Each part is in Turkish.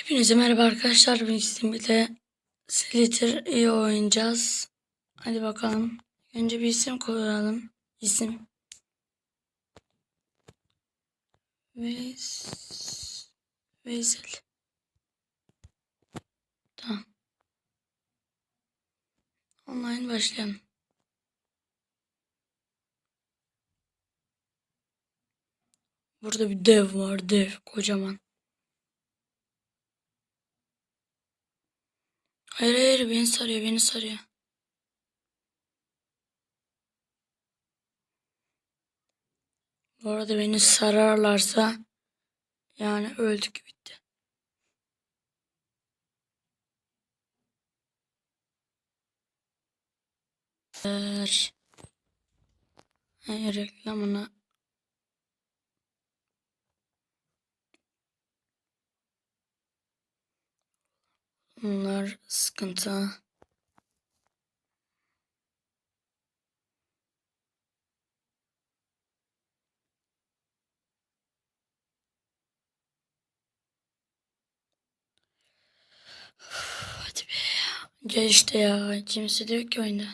Hepinize merhaba arkadaşlar. Bugün sizinle Slither iyi oynayacağız. Hadi bakalım. Önce bir isim koyalım. İsim. Veys Veysel. Tamam. Online başlayalım. Burada bir dev var. Dev. Kocaman. Hayır hayır beni sarıyor beni sarıyor. Bu arada beni sararlarsa yani öldük bitti. Hayır. Hayır Bunlar sıkıntı. Hadi be. Gel işte ya. Kimse de yok ki oyunda.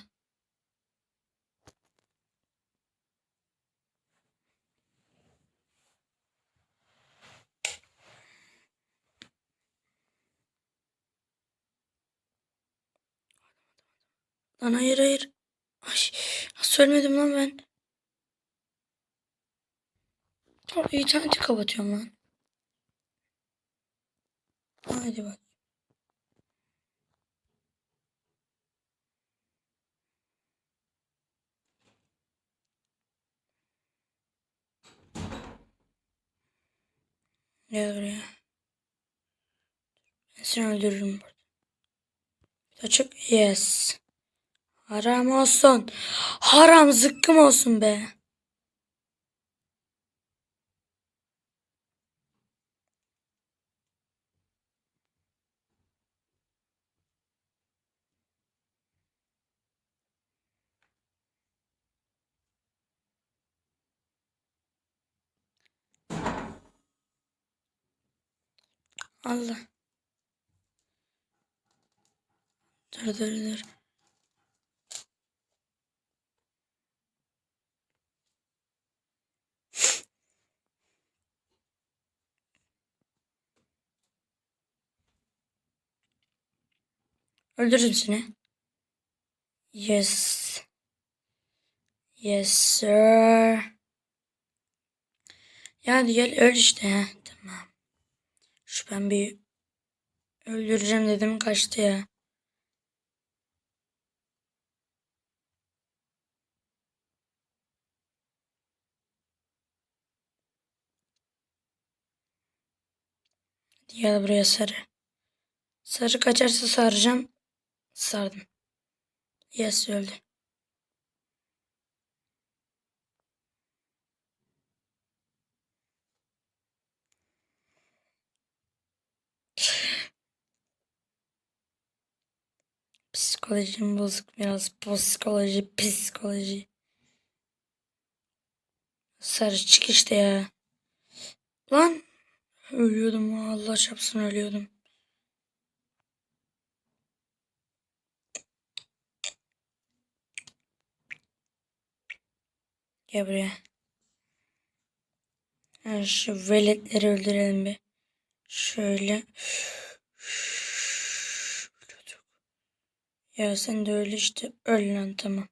Lan hayır hayır. Ay, nasıl ölmedim lan ben? Tamam interneti kapatıyorum lan. Haydi bak. Gel buraya. Ben seni öldürürüm burada. Açık. Yes. Haram olsun. Haram zıkkım olsun be. Allah. Dur dur dur. Öldürürüm seni. Yes. Yes sir. Ya gel öl işte. Tamam. Şu ben bir öldüreceğim dedim kaçtı ya. Gel buraya sarı. Sarı kaçarsa saracağım. Sardım. Yes öldü. Psikolojim bozuk biraz. Psikoloji, psikoloji. Sarı çık işte ya. Lan. Ölüyordum. Allah çapsın ölüyordum. Gel buraya. Ha, şu veletleri öldürelim bir. Şöyle. Ya sen de öyle işte. Öl lan tamam.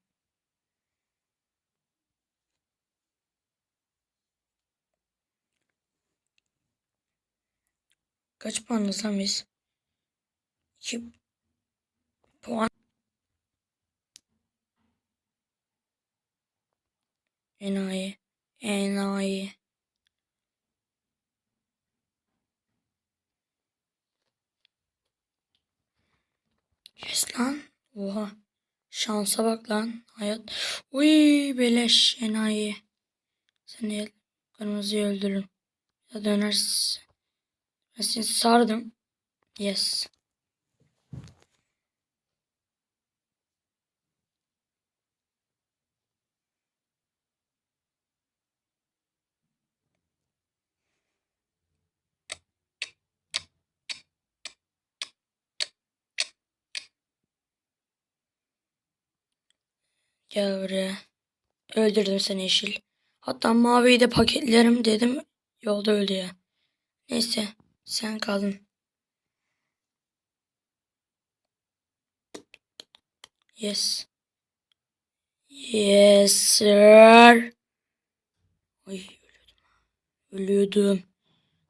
Kaç puanız lan biz? 2 puan. Enayi. Enayi. Yes lan. Oha. Şansa bak lan. Hayat. Uy beleş enayi. Seni kırmızıyı öldürürüm. Ya dönersin. Ben seni sardım. Yes. Gel buraya. Öldürdüm seni yeşil. Hatta maviyi de paketlerim dedim. Yolda öldü ya. Neyse. Sen kaldın. Yes. Yes sir. Ay ölüyordum. Ölüyordum.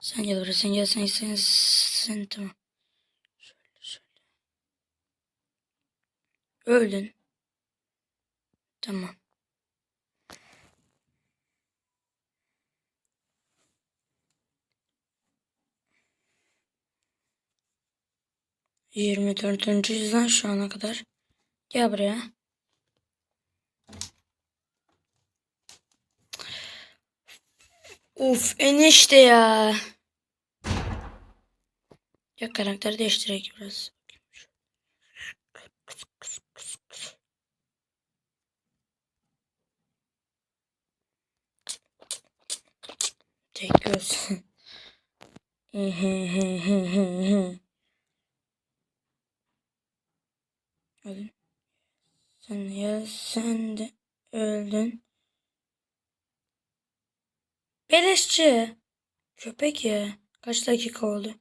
Sen gel buraya sen gel sen sen sen tamam. Şöyle şöyle. Öldün. Tamam. Yirmi dördüncüyüz lan şu ana kadar. Gel buraya. Uf enişte ya. Ya karakter değiştirek biraz. Tek göz. Öldün. Sen ya sen de öldün. Beleşçi. Köpek ya. Kaç dakika oldu?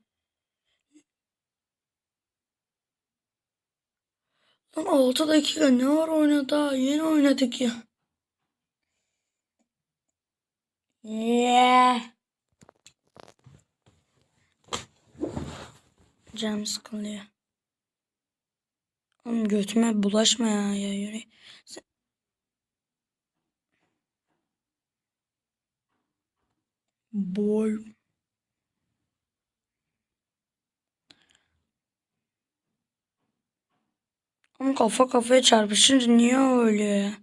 Lan 6 dakika ne var oynadı? Yeni oynadık ya. Yeah. Canım sıkılıyor. Oğlum götüme bulaşma ya, ya yürü. Sen... Boy. Ama kafa kafaya çarpışınca niye öyle?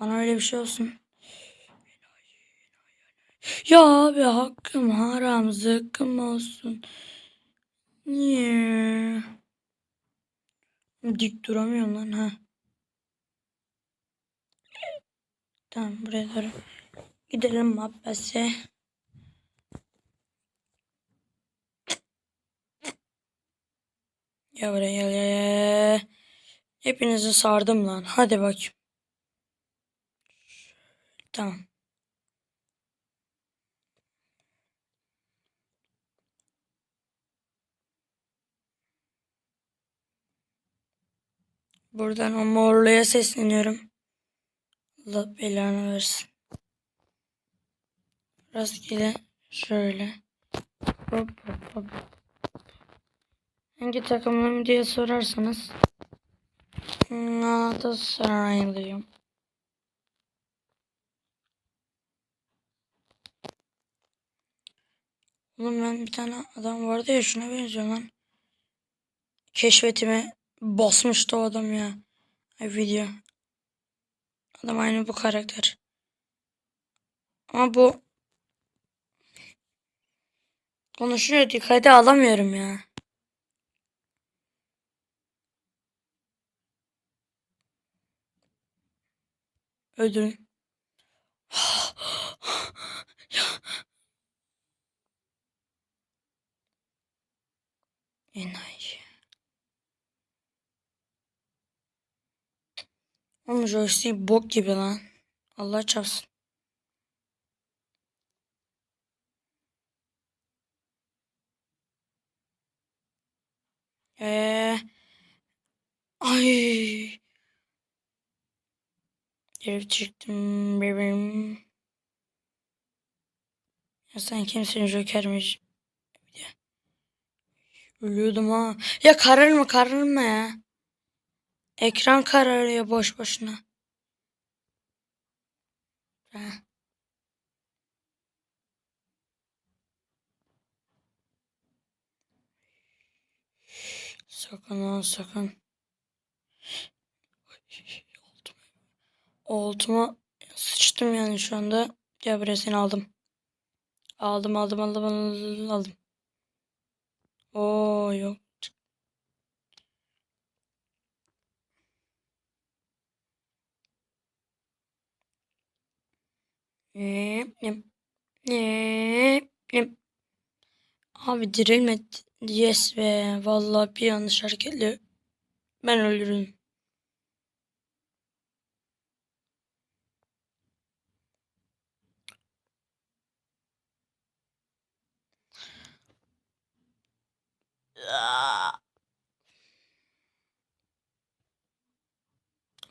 Bana öyle bir şey olsun. Ya abi hakkım haram zıkkım olsun. Niye? Dik duramıyorum lan ha. Tamam buraya doğru. Gidelim Abbas'e. Ya buraya gel gel. Hepinizi sardım lan. Hadi bakayım. Tamam. Buradan o morluya sesleniyorum. Allah belanı versin. Rastgele şöyle. Hop hop hop. Hangi takımlıyım diye sorarsanız Galatasaraylıyım. Oğlum ben bir tane adam vardı ya şuna benziyor lan. Keşfetime basmıştı o adam ya. Ay video. Adam aynı bu karakter. Ama bu konuşuyor dikkate alamıyorum ya. Öldürün. Enayi. Oğlum joystick bok gibi lan. Allah çarpsın. Ee, ay. Herif çıktım bebeğim. Ya sen kimsin Joker'miş. Ölüyordum ha. Ya kararma kararma ya. Ekran kararıyor boş boşuna. Ha. Sakın ha sakın. Altıma sıçtım yani şu anda. Gel buraya seni aldım. Aldım aldım aldım aldım. aldım. Oo yok. Abi dirilme yes be. Vallahi bir yanlış hareketle ben ölürüm.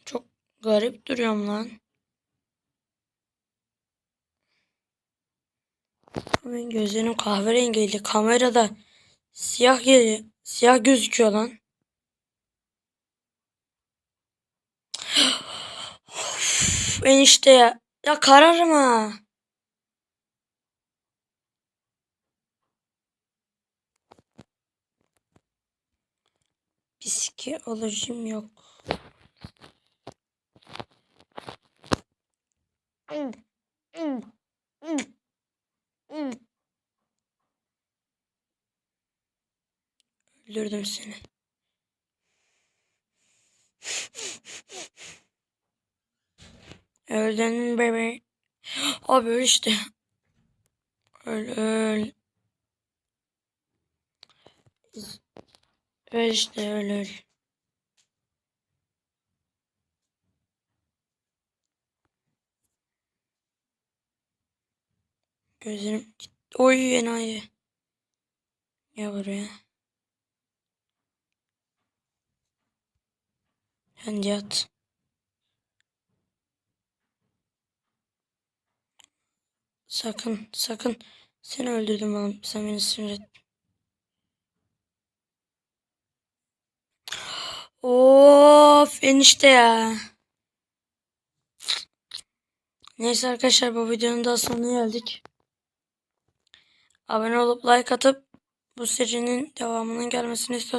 Çok garip duruyorum lan. Benim gözlerim kahverengiydi. Kamerada siyah geliyor. Siyah gözüküyor lan. Of, enişte ya. Ya kararım ha. Psikolojim yok. Öldürdüm seni. Öldün bebeğim. Abi öl işte. Öl öl. Öl işte öl öl. Gözlerim gitti. Oy enayi. Gel buraya. Sen yat. Sakın sakın. Seni öldürdüm oğlum. Sen beni sinir et. Of enişte ya. Neyse arkadaşlar bu videonun da sonuna geldik. Abone olup like atıp bu serinin devamının gelmesini istiyorsanız